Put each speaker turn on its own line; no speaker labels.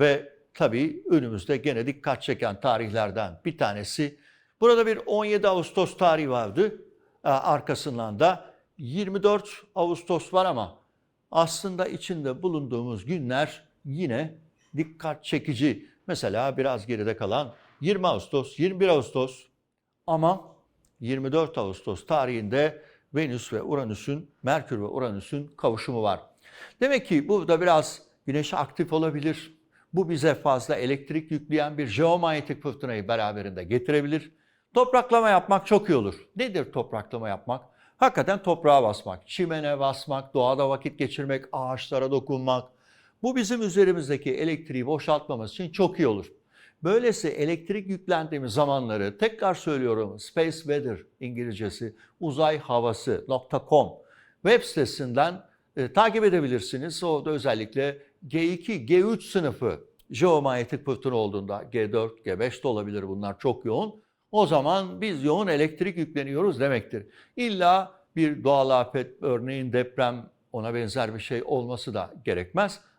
Ve tabii önümüzde gene dikkat çeken tarihlerden bir tanesi. Burada bir 17 Ağustos tarihi vardı. Ee, Arkasından da 24 Ağustos var ama aslında içinde bulunduğumuz günler yine dikkat çekici. Mesela biraz geride kalan 20 Ağustos, 21 Ağustos ama 24 Ağustos tarihinde Venüs ve Uranüs'ün, Merkür ve Uranüs'ün kavuşumu var. Demek ki burada biraz Güneş aktif olabilir. Bu bize fazla elektrik yükleyen bir jeomanyetik fırtınayı beraberinde getirebilir. Topraklama yapmak çok iyi olur. Nedir topraklama yapmak? Hakikaten toprağa basmak, çimene basmak, doğada vakit geçirmek, ağaçlara dokunmak. Bu bizim üzerimizdeki elektriği boşaltmamız için çok iyi olur. Böylesi elektrik yüklendiğimiz zamanları tekrar söylüyorum Space Weather İngilizcesi uzay havası.com web sitesinden e, takip edebilirsiniz. Orada özellikle G2, G3 sınıfı jeomanyetik fırtına olduğunda G4, G5 de olabilir bunlar çok yoğun. O zaman biz yoğun elektrik yükleniyoruz demektir. İlla bir doğal afet, örneğin deprem, ona benzer bir şey olması da gerekmez.